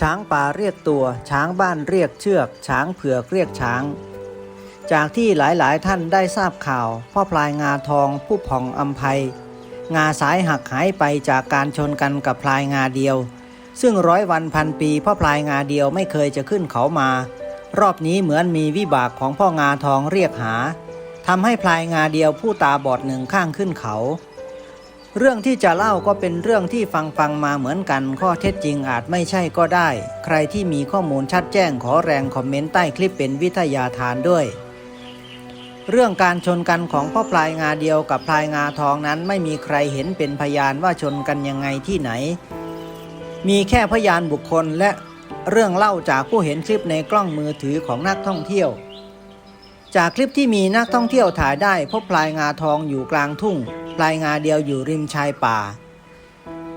ช้างป่าเรียกตัว ช้างบ้านเรียกเชือก ช้างเผือกเรียกช้าง จากที่หลายๆท่านได้ทราบข่าว พ่อพลายงาทองผู้ผ่องอัมภัย งาสายหักหายไปจากการชนกันกับพลายงาเดียว ซึ่งร้อยวันพันปีพ่อพลายงาเดียวไม่เคยจะขึ้นเขามา รอบนี้เหมือนมีวิบากของพ่องาทองเรียกหาทำให้พลายงาเดียวผู้ตาบอดหนึ่งข้างขึ้นเขา เรื่องที่จะเล่าก็เป็นเรื่องที่ฟังฟังมาเหมือนกัน ข้อเท็จจริงอาจไม่ใช่ก็ได้ ใครที่มีข้อมูลชัดแจ้งขอแรงคอมเมนต์ใต้คลิปเป็นวิทยาทานด้วย เรื่องการชนกันของพ่อพลายงาเดียวกับพลายงาทองนั้นไม่มีใครเห็นเป็นพยานว่าชนกันยังไงที่ไหน มีแค่พยานบุคคลและเรื่องเล่าจากผู้เห็นคลิปในกล้องมือถือของนักท่องเที่ยว จากคลิปที่มีนักท่องเที่ยวถ่ายได้พบพลายงาทองอยู่กลางทุ่ง พลายงาเดียวอยู่ริมชายป่า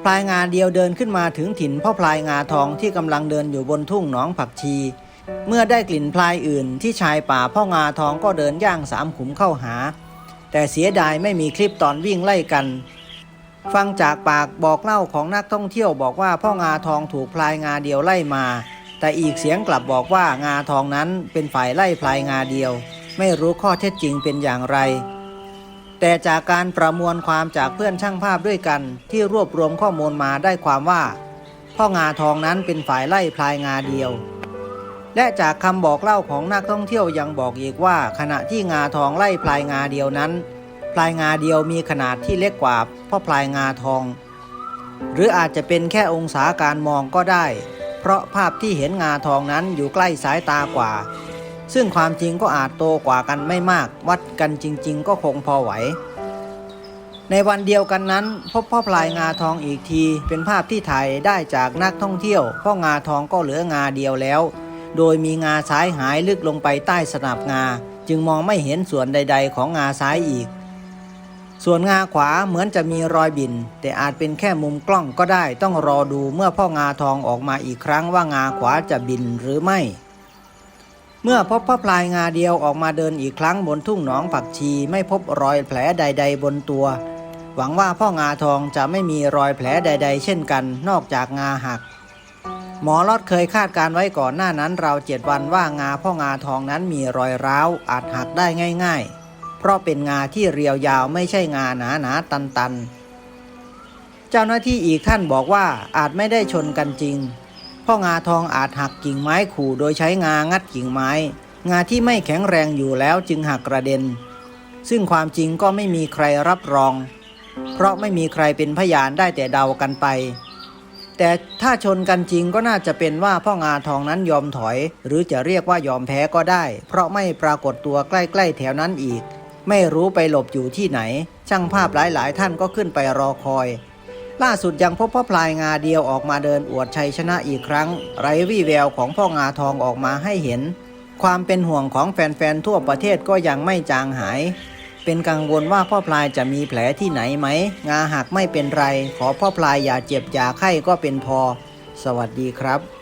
พลายงาเดียวเดินขึ้นมาถึงถิ่นพ่อพลายงาทองที่กำลังเดินอยู่บนทุ่งหนองผักชี เมื่อได้กลิ่นพลายอื่นที่ชายป่าพ่องาทองก็เดินย่างสามขุมเข้าหา แต่เสียดายไม่มีคลิปตอนวิ่งไล่กัน ฟังจากปากบอกเล่าของนักท่องเที่ยวบอกว่าพ่องาทองถูกพลายงาเดียวไล่มา แต่อีกเสียงกลับบอกว่างาทองนั้นเป็นฝ่ายไล่พลายงาเดียว ไม่รู้ข้อเท็จจริงเป็นอย่างไร แต่จากการประมวลความจากเพื่อนช่างภาพด้วยกัน ที่รวบรวมข้อมูลมาได้ความว่า พ่องาทองนั้นเป็นฝ่ายไล่พลายงาเดียว และจากคำบอกเล่าของนักท่องเที่ยวยังบอกอีกว่า ขณะที่งาทองไล่พลายงาเดียวนั้น พลายงาเดียวมีขนาดที่เล็กกว่าพ่อพลายงาทอง หรืออาจจะเป็นแค่องศาการมองก็ได้ เพราะภาพที่เห็นงาทองนั้นอยู่ใกล้สายตากว่า ซึ่งความจริงก็อาจโตกว่ากันไม่มาก วัดกันจริง ๆ ก็คงพอไหว ในวันเดียวกันนั้น พบพ่อพลายงาทองอีกที เป็นภาพที่ถ่ายได้จากนักท่องเที่ยวเพ่องาทองก็เหลืองาเดียวแล้ว โดยมีงาซ้ายหายลึกลงไปใต้สนับงา จึงมองไม่เห็นส่วนใด ๆ ของงาซ้ายอีก ส่วนงาขวาเหมือนจะมีรอยบิน แต่อาจเป็นแค่มุมกล้องก็ได้ต้องรอดูเมื่อพ่องาทองออกมาอีกครั้งว่างาขวาจะบินหรือไม่ เมื่อพบพ่อพลายงาเดียวออกมาเดินอีกครั้งบนทุ่งหนองผักชีไม่พบรอยแผลใด ๆ บนตัว หวังว่าพ่องาทองจะไม่มีรอยแผลใด ๆ เช่นกัน นอกจากงาหัก หมอลอดเคยคาดการไว้ก่อนหน้านั้นเราเจ็ดวันว่างาพ่องาทองนั้นมีรอยร้าวอาจหักได้ง่าย ๆ เพราะเป็นงาที่เรียวยาวไม่ใช่งาหนาหนาตันตันๆเจ้าหน้าที่อีกท่านบอกว่าอาจไม่ได้ชนกันจริง พ่องาทองอาจหักกิ่งไม้ขู่โดยใช้งางัดกิ่งไม้ งาที่ไม่แข็งแรงอยู่แล้วจึงหักกระเด็น ซึ่งความจริงก็ไม่มีใครรับรอง เพราะไม่มีใครเป็นพยานได้แต่เดากันไป แต่ถ้าชนกันจริงก็น่าจะเป็นว่าพ่องาทองนั้นยอมถอย หรือจะเรียกว่ายอมแพ้ก็ได้ เพราะไม่ปรากฏตัวใกล้ๆแถวนั้นอีก ไม่รู้ไปหลบอยู่ที่ไหน ช่างภาพหลายๆ ท่านก็ขึ้นไปรอคอย ล่าสุดยังพบพ่อพลายงาเดียวออกมาเดินอวดชัยชนะอีกครั้ง ไร้วี่แววของพ่องาทองออกมาให้เห็น ความเป็นห่วงของแฟนๆทั่วประเทศก็ยังไม่จางหาย เป็นกังวลว่าพ่อพลายจะมีแผลที่ไหนไหม งาหักไม่เป็นไร ขอพ่อพลายอย่าเจ็บอย่าไข้ก็เป็นพอ สวัสดีครับ